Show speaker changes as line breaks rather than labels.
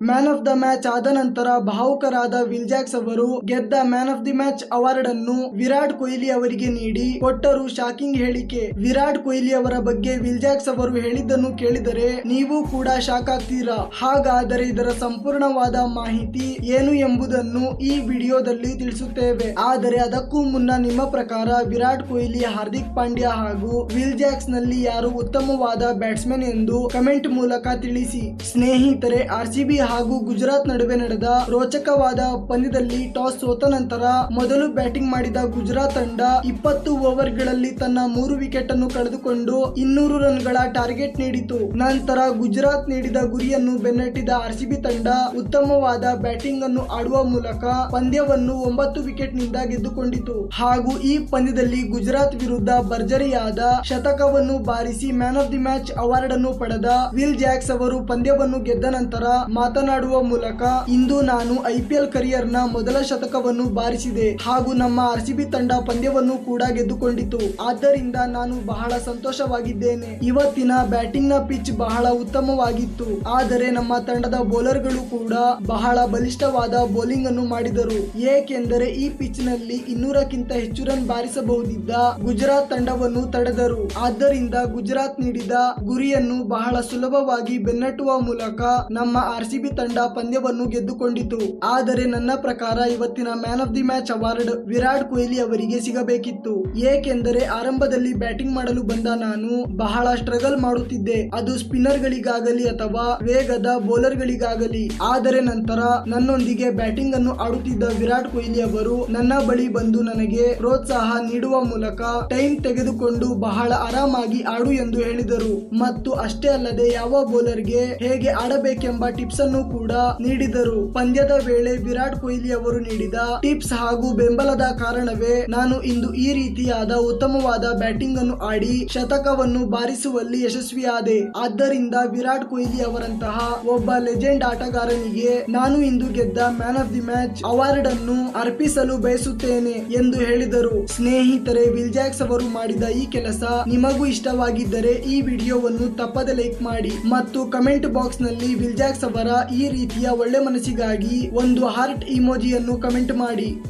Man of the match ಆದ ನಂತರ ಭಾವುಕರಾದ will Jacks ಅವರು ಗೆದ್ದ man of the match award ಅನ್ನು ವಿರಾಟ್ ಕೊಹ್ಲಿ ಅವರಿಗೆ ನೀಡಿ ಕೊಟ್ಟರು ಶಾಕಿಂಗ್ ಹೇಳಿಕೆ. ವಿರಾಟ್ ಕೊಹ್ಲಿ ಅವರ ಬಗ್ಗೆ ವಿಲ್ ಜಾಕ್ಸ್ ಅವರು ಹೇಳಿದ್ದನ್ನು ಕೇಳಿದರೆ ನೀವು ಕೂಡ ಶಾಕ್ ಆಗ್ತೀರಾ? ಹಾಗಾದರೆ ಇದರ ಸಂಪೂರ್ಣವಾದ ಮಾಹಿತಿ ಏನು ಎಂಬುದನ್ನು ಈ ವಿಡಿಯೋದಲ್ಲಿ ತಿಳಿಸುತ್ತೇವೆ. ಆದರೆ ಅದಕ್ಕೂ ಮುನ್ನ ನಿಮ್ಮ ಪ್ರಕಾರ ವಿರಾಟ್ ಕೊಹ್ಲಿ, ಹಾರ್ದಿಕ್ ಪಾಂಡ್ಯ ಹಾಗೂ ವಿಲ್ ಜಾಕ್ಸ್ನಲ್ಲಿ ಯಾರು ಉತ್ತಮವಾದ ಬ್ಯಾಟ್ಸ್ಮನ್ ಎಂದು ಕಮೆಂಟ್ ಮೂಲಕ ತಿಳಿಸಿ. ಸ್ನೇಹಿತರೆ ಆರ್ಸಿಬಿ ಹಾಗೂ ಗುಜರಾತ್ ನಡುವೆ ನಡೆದ ರೋಚಕವಾದ ಪಂದ್ಯದಲ್ಲಿ ಟಾಸ್ ಸೋತ ನಂತರ ಮೊದಲು ಬ್ಯಾಟಿಂಗ್ ಮಾಡಿದ ಗುಜರಾತ್ ತಂಡ ಇಪ್ಪತ್ತು ಓವರ್ಗಳಲ್ಲಿ ತನ್ನ ಮೂರು ವಿಕೆಟ್ ಅನ್ನು ಕಳೆದುಕೊಂಡು ಇನ್ನೂರು ರನ್ಗಳ ಟಾರ್ಗೆಟ್ ನೀಡಿತು. ನಂತರ ಗುಜರಾತ್ ನೀಡಿದ ಗುರಿಯನ್ನು ಬೆನ್ನಟ್ಟಿದ ಆರ್ಸಿಬಿ ತಂಡ ಉತ್ತಮವಾದ ಬ್ಯಾಟಿಂಗ್ ಅನ್ನು ಆಡುವ ಮೂಲಕ ಪಂದ್ಯವನ್ನು ಒಂಬತ್ತು ವಿಕೆಟ್ನಿಂದ ಗೆದ್ದುಕೊಂಡಿತು. ಹಾಗೂ ಈ ಪಂದ್ಯದಲ್ಲಿ ಗುಜರಾತ್ ವಿರುದ್ಧ ಭರ್ಜರಿಯಾದ ಶತಕವನ್ನು ಬಾರಿಸಿ man of the match award ಅನ್ನು ಪಡೆದ ವಿಲ್ ಜಾಕ್ಸ್ ಅವರು ಪಂದ್ಯವನ್ನು ಗೆದ್ದ ನಂತರ ಮಾತನಾಡುವ ಮೂಲಕ ಇಂದು ನಾನು ಐಪಿಎಲ್ ಕರಿಯರ್ನ ಮೊದಲ ಶತಕವನ್ನು ಬಾರಿಸಿದೆ ಹಾಗೂ ನಮ್ಮ ಆರ್ಸಿಬಿ ತಂಡ ಪಂದ್ಯವನ್ನು ಕೂಡ ಗೆದ್ದುಕೊಂಡಿತು. ಆದ್ದರಿಂದ ನಾನು ಬಹಳ ಸಂತೋಷವಾಗಿದ್ದೇನೆ. ಇವತ್ತಿನ ಬ್ಯಾಟಿಂಗ್ನ ಪಿಚ್ ಬಹಳ ಉತ್ತಮವಾಗಿತ್ತು. ಆದರೆ ನಮ್ಮ ತಂಡದ ಬೌಲರ್ಗಳು ಕೂಡ ಬಹಳ ಬಲಿಷ್ಠವಾದ ಬೌಲಿಂಗ್ ಅನ್ನು ಮಾಡಿದರು. ಏಕೆಂದರೆ ಈ ಪಿಚ್ನಲ್ಲಿ ಇನ್ನೂರಕ್ಕಿಂತ ಹೆಚ್ಚು ರನ್ ಬಾರಿಸಬಹುದಿದ್ದ ಗುಜರಾತ್ ತಂಡವನ್ನು ತಡೆದರು. ಆದ್ದರಿಂದ ಗುಜರಾತ್ ನೀಡಿದ ಗುರಿಯನ್ನು ಬಹಳ ಸುಲಭವಾಗಿ ಬೆನ್ನಟ್ಟುವ ಮೂಲಕ ನಮ್ಮ ಆರ್ಸಿಬಿ ತಂಡ ಪಂದ್ಯವನ್ನು ಗೆದ್ದುಕೊಂಡಿತು. ಆದರೆ ನನ್ನ ಪ್ರಕಾರ ಇವತ್ತಿನ man of the match award Virat Kohli ಅವರಿಗೆ ಸಿಗಬೇಕಿತ್ತು. ಏಕೆಂದರೆ ಆರಂಭದಲ್ಲಿ ಬ್ಯಾಟಿಂಗ್ ಮಾಡಲು ಬಂದ ನಾನು ಬಹಳ ಸ್ಟ್ರಗಲ್ ಮಾಡುತ್ತಿದ್ದೆ. ಅದು ಸ್ಪಿನ್ನರ್ ಗಳಿಗಾಗಲಿ ಅಥವಾ ವೇಗದ ಬೌಲರ್ ಗಳಿಗಾಗಲಿ ಆದರೆ ನಂತರ ನನ್ನೊಂದಿಗೆ ಬ್ಯಾಟಿಂಗ್ ಅನ್ನು ಆಡುತ್ತಿದ್ದ ವಿರಾಟ್ ಕೊಹ್ಲಿ ಅವರು ನನ್ನ ಬಳಿ ಬಂದು ನನಗೆ ಪ್ರೋತ್ಸಾಹ ನೀಡುವ ಮೂಲಕ ಟೈಮ್ ತೆಗೆದುಕೊಂಡು ಬಹಳ ಆರಾಮಾಗಿ ಆಡು ಎಂದು ಹೇಳಿದರು. ಮತ್ತು ಅಷ್ಟೇ ಅಲ್ಲದೆ ಯಾವ ಬೌಲರ್ಗೆ ಹೇಗೆ ಆಡಬೇಕೆಂಬ ಟಿಪ್ಸ್ ಅನ್ನು ಕೂಡ ನೀಡಿದರು. ಪಂದ್ಯದ ವೇಳೆ ವಿರಾಟ್ ಕೊಹ್ಲಿ ಅವರು ನೀಡಿದ ಟಿಪ್ಸ್ ಹಾಗೂ ಬೆಂಬಲದ ಕಾರಣವೇ ನಾನು ಇಂದು ಈ ರೀತಿಯಾದ ಉತ್ತಮವಾದ ಬ್ಯಾಟಿಂಗ್ ಅನ್ನು ಆಡಿ ಶತಕವನ್ನು ಬಾರಿಸುವಲ್ಲಿ ಯಶಸ್ವಿಯಾದೆ. ಆದ್ದರಿಂದ ವಿರಾಟ್ ಕೊಹ್ಲಿ ಅವರಂತಹ ಒಬ್ಬ ಲೆಜೆಂಡ್ ಆಟಗಾರನಿಗೆ ನಾನು ಇಂದು ಗೆದ್ದ man of the match award ಅನ್ನು ಅರ್ಪಿಸಲು ಬಯಸುತ್ತೇನೆ ಎಂದು ಹೇಳಿದರು. ಸ್ನೇಹಿತರೆ ವಿಲ್ಜಾಕ್ಸ್ ಅವರು ಮಾಡಿದ ಈ ಕೆಲಸ ನಿಮಗೂ ಇಷ್ಟವಾಗಿದ್ದರೆ ಈ ವಿಡಿಯೋವನ್ನು ತಪ್ಪದೆ ಲೈಕ್ ಮಾಡಿ ಮತ್ತು ಕಮೆಂಟ್ ಬಾಕ್ಸ್ನಲ್ಲಿ ವಿಲ್ಜಾಕ್ಸ್ ಅವರ ಈ ರೀತಿಯ ಒಳ್ಳೆ ಮನಸ್ಸಿಗಾಗಿ ಒಂದು ಹಾರ್ಟ್ ಇಮೋಜಿಯನ್ನು ಕಮೆಂಟ್ ಮಾಡಿ.